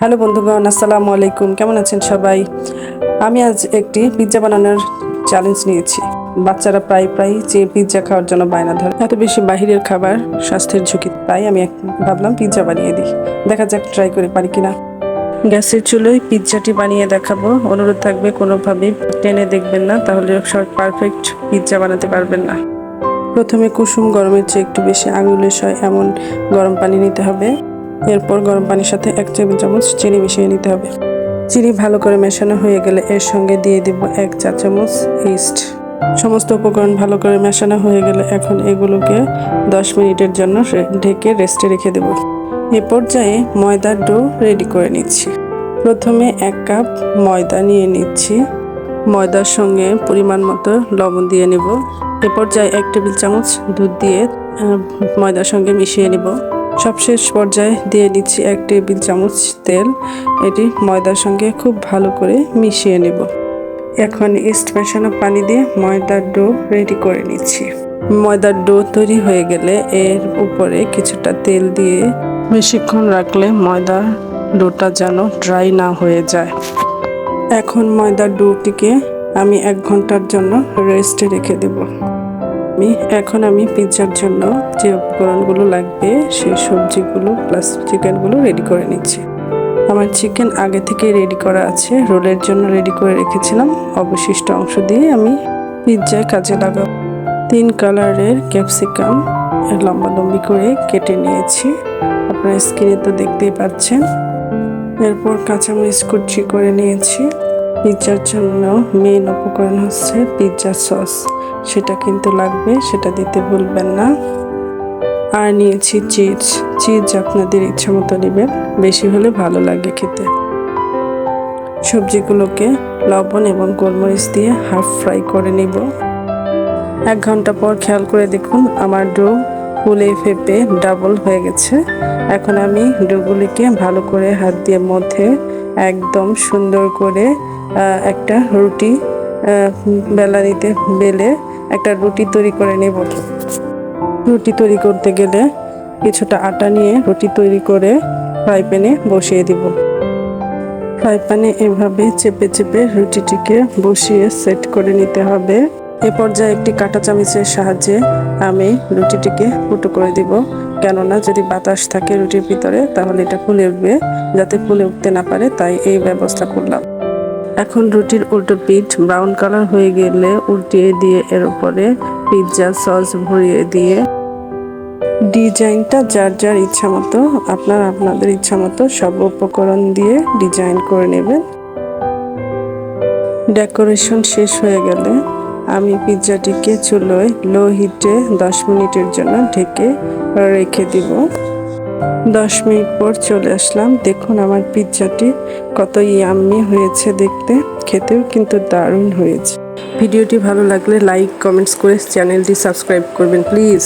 Hello বন্ধুগণ, আসসালামু আলাইকুম। কেমন আছেন সবাই? আমি আজ একটি পিৎজা বানানোর চ্যালেঞ্জ নিয়েছি। বাচ্চারা প্রায় প্রায় যে পিৎজা খাওয়ার জন্য বায়না ধরে, এত বেশি বাহিরের খাবার স্বাস্থ্যের ঝুঁকি, তাই আমি ভাবলাম পিৎজা বানিয়ে দিই। দেখা যাক ট্রাই করে পারি কিনা। গ্যাসের চুলোয় পিৎজাটি বানিয়ে দেখাবো। অনুরোধ থাকবে, কোনোভাবে টেনে দেখবেন না, তাহলে সব পারফেক্ট পিৎজা বানাতে পারবেন না। প্রথমে কুসুম গরমের চেয়ে একটু বেশি আঙুলের সয় এমন গরম পানি নিতে হবে। এরপর গরম পানির সাথে এক টেবিল চামচ চিনি মিশিয়ে নিতে হবে। চিনি ভালো করে মেশানো হয়ে গেলে এর সঙ্গে দিয়ে দেব এক চা চামচ ইস্ট। সমস্ত উপকরণ ভালো করে মেশানো হয়ে গেলে এখন এগুলোকে দশ মিনিটের জন্য ঢেকে রেস্টে রেখে দেব। এ পর্যায়ে ময়দার ডো রেডি করে নিচ্ছি। প্রথমে এক কাপ ময়দা নিয়ে নিচ্ছি। ময়দার সঙ্গে পরিমাণ মতো লবণ দিয়ে নেব। এ পর্যায়ে এক টেবিল চামচ দুধ দিয়ে ময়দার সঙ্গে মিশিয়ে নেব। সবশেষ পর্যায়ে দিয়ে দিচ্ছি এক টেবিল চামচ তেল। এটি ময়দার সঙ্গে খুব ভালো করে মিশিয়ে নেব। এখন ইস্ট মেশানো পানি দিয়ে ময়দার ডো রেডি করে নিচ্ছি। ময়দার ডো তৈরি হয়ে গেলে এর উপরে কিছুটা তেল দিয়ে বেশিক্ষণ রাখলে ময়দার ডোটা যেন ড্রাই না হয়ে যায়। এখন ময়দার ডোটিকে আমি এক ঘণ্টার জন্য রেস্টে রেখে দেব। আমি এখন আমি পিৎজার জন্য যে উপকরণগুলো লাগবে, সেই সবজিগুলো প্লাস চিকেনগুলো রেডি করে নিচ্ছি। আমার চিকেন আগে থেকে রেডি করা আছে, রোলের জন্য রেডি করে রেখেছিলাম। অবশিষ্ট অংশ দিয়ে আমি পিৎজায় কাজে লাগাব। তিন কালারের ক্যাপসিকাম লম্বা লম্বি করে কেটে নিয়েছি। আপনার স্ক্রিনে তো দেখতেই পাচ্ছেন। এরপর কাঁচামরিচ কুচি করে নিয়েছি। পিৎজার জন্য মেন উপকরণ হচ্ছে পিৎজা সস সেটা কিন্তু লাগবে, সেটা দিতে ভুলবেন না। আর নিয়েছি চিজ। চিজ আপনাদের ইচ্ছা মতো নেবেন, বেশি হলে ভালো লাগে খেতে। সবজিগুলোকে লবণ এবং গোলমরিচ দিয়ে হাফ ফ্রাই করে নিব। এক ঘণ্টা পর খেয়াল করে দেখুন, আমার ডো ফুলে ফেপে ডাবল হয়ে গেছে। এখন আমি ডোগুলিকে ভালো করে হাত দিয়ে মধ্যে একদম সুন্দর করে একটা রুটি বেলানিতে বেলে একটা রুটি তৈরি করে নেব। রুটি তৈরি করতে গেলে কিছুটা আটা নিয়ে রুটি তৈরি করে ফ্রাই প্যানে বসিয়ে দিব। ফ্রাই প্যানে এভাবে চেপে চেপে রুটিটিকে বসিয়ে সেট করে নিতে হবে। এ পর্যায়ে একটি কাঁটা চামচের সাহায্যে আমি রুটিটিকে ফুটো করে দিব। কেননা যদি বাতাস থাকে রুটির ভিতরে, তাহলে এটা ফুলে উঠবে। যাতে ফুলে উঠতে না পারে, তাই এই ব্যবস্থা করলাম। এখন রুটির উল্টো পিঠ ব্রাউন কালার হয়ে গেলে উল্টিয়ে দিয়ে এর উপরে পিৎজা সস ভরিয়ে দিয়ে ডিজাইনটা যার যার ইচ্ছা মতো, আপনার আপনাদের ইচ্ছা মতো সব উপকরণ দিয়ে ডিজাইন করে নেবেন। ডেকোরেশন শেষ হয়ে গেলে আমি পিৎজাটিকে চুলোয় লো হিটে দশ মিনিটের জন্য ঢেকে রেখে দিব। দশ মিনিট পর চলে আসলাম। দেখুন আমার পিৎজাটি কত ইয়াম্মি হয়েছে দেখতে। খেতেও কিন্তু দারুণ হয়েছে। ভিডিওটি ভালো লাগলে লাইক কমেন্টস করে চ্যানেলটি সাবস্ক্রাইব করবেন প্লিজ